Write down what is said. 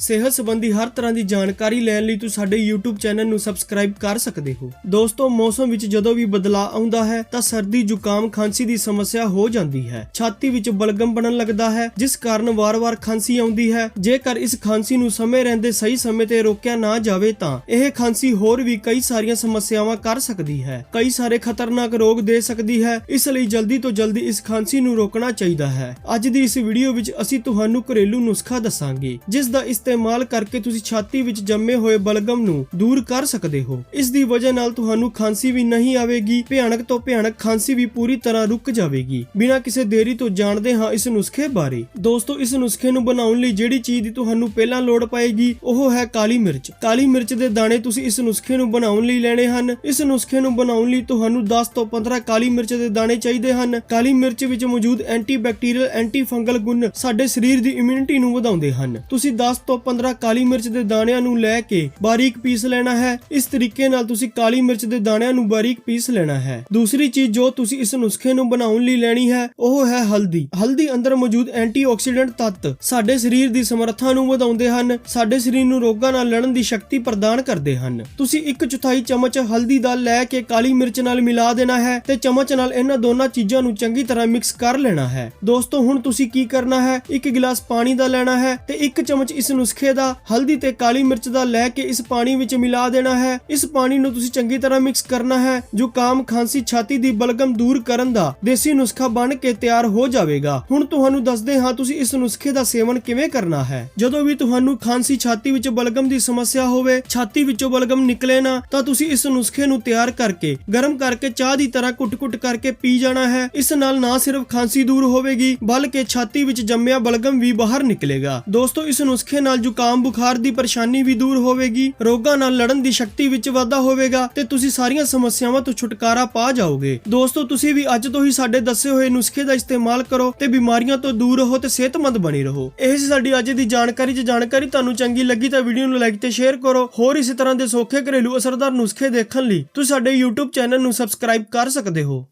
ਸਿਹਤ ਸੰਬੰਧੀ ਹਰ ਤਰ੍ਹਾਂ ਦੀ ਜਾਣਕਾਰੀ ਲੈਣ ਲਈ ਤੁਸੀਂ ਸਾਡੇ YouTube ਚੈਨਲ ਨੂੰ ਸਬਸਕ੍ਰਾਈਬ ਕਰ ਸਕਦੇ ਹੋ। ਦੋਸਤੋ, ਮੌਸਮ ਵਿੱਚ ਜਦੋਂ ਵੀ ਬਦਲਾਅ ਆਉਂਦਾ ਹੈ, ਤਾਂ ਸਰਦੀ, ਜ਼ੁਕਾਮ, ਖਾਂਸੀ ਦੀ ਸਮੱਸਿਆ ਹੋ ਜਾਂਦੀ ਹੈ। ਛਾਤੀ ਵਿੱਚ ਬਲਗਮ ਬਣਨ ਲੱਗਦਾ ਹੈ, ਜਿਸ ਕਾਰਨ ਵਾਰ-ਵਾਰ ਖਾਂਸੀ ਆਉਂਦੀ ਹੈ। ਜੇਕਰ ਇਸ ਖਾਂਸੀ ਨੂੰ ਸਮੇਂ ਰਹਿੰਦੇ ਸਹੀ ਸਮੇਂ ਤੇ ਰੋਕਿਆ ਨਾ ਜਾਵੇ, ਤਾਂ ਇਹ ਖਾਂਸੀ ਹੋਰ ਵੀ ਕਈ ਸਾਰੀਆਂ ਸਮੱਸਿਆਵਾਂ ਕਰ ਸਕਦੀ ਹੈ। ਕਈ ਸਾਰੇ ਖਤਰਨਾਕ ਰੋਗ ਦੇ ਸਕਦੀ ਹੈ, ਇਸ ਲਈ ਜਲਦੀ ਤੋਂ ਜਲਦੀ ਇਸ ਖਾਂਸੀ ਨੂੰ ਰੋਕਣਾ ਚਾਹੀਦਾ ਹੈ। ਅੱਜ ਦੀ ਇਸ ਵੀਡੀਓ ਵਿੱਚ ਅਸੀਂ ਤੁਹਾਨੂੰ ਘਰੇਲੂ ਨੁਸਖਾ ਦੱਸਾਂਗੇ, ਜਿਸ ਦਾ ਇਸਤੇਮਾਲ ਕਰਕੇ ਤੁਸੀਂ ਛਾਤੀ ਵਿੱਚ ਜੰਮੇ ਹੋਏ ਬਲਗਮ ਨੂੰ ਦੂਰ ਕਰ ਸਕਦੇ ਹੋ। ਇਸ ਦੀ ਵਜ੍ਹਾ ਨਾਲ ਤੁਹਾਨੂੰ ਖਾਂਸੀ ਵੀ ਨਹੀਂ ਆਵੇਗੀ, ਭਿਆਨਕ ਤੋਂ ਭਿਆਨਕ ਖਾਂਸੀ ਵੀ ਪੂਰੀ ਤਰ੍ਹਾਂ ਰੁਕ ਜਾਵੇਗੀ। ਬਿਨਾਂ ਕਿਸੇ ਦੇਰੀ ਤੋਂ ਜਾਣਦੇ ਹਾਂ ਇਸ ਨੁਸਖੇ ਬਾਰੇ। ਦੋਸਤੋ, ਇਸ ਨੁਸਖੇ ਨੂੰ ਬਣਾਉਣ ਲਈ ਜਿਹੜੀ ਚੀਜ਼ ਦੀ ਤੁਹਾਨੂੰ ਪਹਿਲਾਂ ਲੋੜ ਪਏਗੀ, ਉਹ ਹੈ ਕਾਲੀ ਮਿਰਚ। ਕਾਲੀ ਮਿਰਚ ਦੇ ਦਾਣੇ ਤੁਸੀਂ ਇਸ ਨੁਸਖੇ ਨੂੰ ਬਣਾਉਣ ਲਈ ਲੈਣੇ ਹਨ। ਇਸ ਨੁਸਖੇ ਨੂੰ ਬਣਾਉਣ ਲਈ ਤੁਹਾਨੂੰ 10 ਤੋਂ 15 ਕਾਲੀ ਮਿਰਚ ਦੇ ਦਾਣੇ ਚਾਹੀਦੇ ਹਨ। ਕਾਲੀ ਮਿਰਚ ਵਿੱਚ ਮੌਜੂਦ ਐਂਟੀਬੈਕਟੀਰੀਅਲ ਐਂਟੀ ਫੰਗਲ ਗੁਣ ਸਾਡੇ ਸਰੀਰ ਦੀ ਇਮਿਊਨਿਟੀ ਨੂੰ ਵਧਾਉਂਦੇ ਹਨ। ਤੁਸੀਂ 10 ਤੋਂ 15 ਕਾਲੀ ਮਿਰਚ ਦੇ ਦਾਣਿਆਂ ਨੂੰ ਲੈ ਕੇ ਬਾਰੀਕ ਪੀਸ ਲੈਣਾ ਹੈ। ਇਸ ਤਰੀਕੇ ਨਾਲ ਤੁਸੀਂ ਕਾਲੀ ਮਿਰਚ ਦੇ ਦਾਣਿਆਂ ਨੂੰ ਬਾਰੀਕ ਪੀਸ ਲੈਣਾ ਹੈ। ਦੂਸਰੀ ਚੀਜ਼ ਜੋ ਤੁਸੀਂ ਇਸ ਨੁਸਖੇ ਨੂੰ ਬਣਾਉਣ ਲਈ ਲੈਣੀ ਹੈ, ਉਹ ਹੈ ਹਲਦੀ। ਹਲਦੀ ਅੰਦਰ ਮੌਜੂਦ ਐਂਟੀਆਕਸੀਡੈਂਟ ਤੱਤ ਸਾਡੇ ਸਰੀਰ ਦੀ ਸਮਰੱਥਾ ਨੂੰ ਵਧਾਉਂਦੇ ਹਨ, ਸਾਡੇ ਸਰੀਰ ਨੂੰ ਰੋਗਾਂ ਨਾਲ ਲੜਨ ਦੀ ਸ਼ਕਤੀ ਪ੍ਰਦਾਨ ਕਰਦੇ ਹਨ। ਤੁਸੀਂ ਇੱਕ ਚੌਥਾਈ ਚਮਚ ਹਲਦੀ ਦਾ ਲੈ ਕੇ ਕਾਲੀ ਮਿਰਚ ਨਾਲ ਮਿਲਾ ਦੇਣਾ ਹੈ ਤੇ ਚਮਚ ਨਾਲ ਇਹਨਾਂ ਦੋਨਾਂ ਚੀਜ਼ਾਂ ਨੂੰ ਚੰਗੀ ਤਰ੍ਹਾਂ ਮਿਕਸ ਕਰ ਲੈਣਾ ਹੈ। ਦੋਸਤੋ, ਹੁਣ ਤੁਸੀਂ ਕੀ ਕਰਨਾ ਹੈ? ਇੱਕ ਗਿਲਾਸ ਪਾਣੀ ਦਾ ਲੈਣਾ ਹੈ ਤੇ ਇੱਕ ਚਮਚ ਇਸ ਨੁਸਖੇ ਦਾ, ਹਲਦੀ ਤੇ ਕਾਲੀ ਮਿਰਚ ਦਾ ਲੈ ਕੇ ਇਸ ਪਾਣੀ ਵਿੱਚ ਮਿਲਾ ਦੇਣਾ ਹੈ। ਇਸ ਪਾਣੀ ਨੂੰ ਤੁਸੀਂ ਚੰਗੀ ਤਰ੍ਹਾਂ ਮਿਕਸ ਕਰਨਾ ਹੈ ਜ਼ੁਕਾਮ ਖਾਂਸੀ ਛਾਤੀ ਦੀ ਬਲਗਮ ਦੂਰ ਕਰਨ ਦਾ ਦੇਸੀ ਨੁਸਖਾ ਬਣ ਕੇ ਤਿਆਰ ਹੋ ਜਾਵੇਗਾ। ਹੁਣ ਤੁਹਾਨੂੰ ਦੱਸਦੇ ਹਾਂ, ਤੁਸੀਂ ਇਸ ਨੁਸਖੇ ਦਾ ਸੇਵਨ ਕਿਵੇਂ ਕਰਨਾ ਹੈ। ਜਦੋਂ ਵੀ ਤੁਹਾਨੂੰ ਖਾਂਸੀ ਛਾਤੀ ਵਿੱਚ ਬਲਗਮ ਦੀ ਸਮੱਸਿਆ ਹੋਵੇ, ਛਾਤੀ ਵਿੱਚੋਂ ਬਲਗਮ ਨਿਕਲੇ ਨਾ, ਤਾਂ ਤੁਸੀਂ ਇਸ ਨੁਸਖੇ ਨੂੰ ਤਿਆਰ ਕਰਕੇ, ਗਰਮ ਕਰਕੇ ਚਾਹ ਦੀ ਤਰ੍ਹਾਂ ਕੁੱਟ-ਕੁੱਟ ਕਰਕੇ ਪੀ ਜਾਣਾ ਹੈ। ਇਸ ਨਾਲ ਨਾ ਸਿਰਫ ਖਾਂਸੀ ਦੂਰ ਹੋਵੇਗੀ, ਬਲਕਿ ਛਾਤੀ ਵਿੱਚ ਜੰਮਿਆ ਬਲਗਮ ਵੀ ਬਾਹਰ ਨਿਕਲੇਗਾ। ਦੋਸਤੋ, ਇਸ ਨੁਸਖੇ ਨਾਲ ਨਾਲ ਜ਼ੁਕਾਮ, ਬੁਖਾਰ ਦੀ ਪਰੇਸ਼ਾਨੀ ਵੀ ਦੂਰ ਹੋਵੇਗੀ, ਰੋਗਾਂ ਨਾਲ ਲੜਨ ਦੀ ਸ਼ਕਤੀ ਵਿੱਚ ਵਾਧਾ ਹੋਵੇਗਾ ਤੇ ਤੁਸੀਂ ਸਾਰੀਆਂ ਸਮੱਸਿਆਵਾਂ ਤੋਂ ਛੁਟਕਾਰਾ ਪਾ ਜਾਓਗੇ। ਦੋਸਤੋ, ਤੁਸੀਂ ਵੀ ਅੱਜ ਤੋਂ ਹੀ ਸਾਡੇ ਦੱਸੇ ਹੋਏ ਨੁਸਖੇ ਦਾ ਇਸਤੇਮਾਲ ਕਰੋ ਤੇ ਬਿਮਾਰੀਆਂ ਤੋਂ ਦੂਰ ਰਹੋ ਤੇ ਸਿਹਤਮੰਦ ਬਣੀ ਰਹੋ। ਇਹ ਸੀ ਸਾਡੀ ਅੱਜ ਦੀ ਜਾਣਕਾਰੀ। ਜੇ ਜਾਣਕਾਰੀ ਤੁਹਾਨੂੰ ਚੰਗੀ ਲੱਗੀ ਤਾਂ ਵੀਡੀਓ ਨੂੰ ਲਾਈਕ ਤੇ ਸ਼ੇਅਰ ਕਰੋ। ਹੋਰ ਇਸੇ ਤਰ੍ਹਾਂ ਦੇ ਸੌਖੇ ਘਰੇਲੂ ਅਸਰਦਾਰ ਨੁਸਖੇ ਦੇਖਣ ਲਈ ਤੁਸੀਂ ਸਾਡੇ YouTube ਚੈਨਲ ਨੂੰ ਸਬਸਕ੍ਰਾਈਬ ਕਰ ਸਕਦੇ ਹੋ।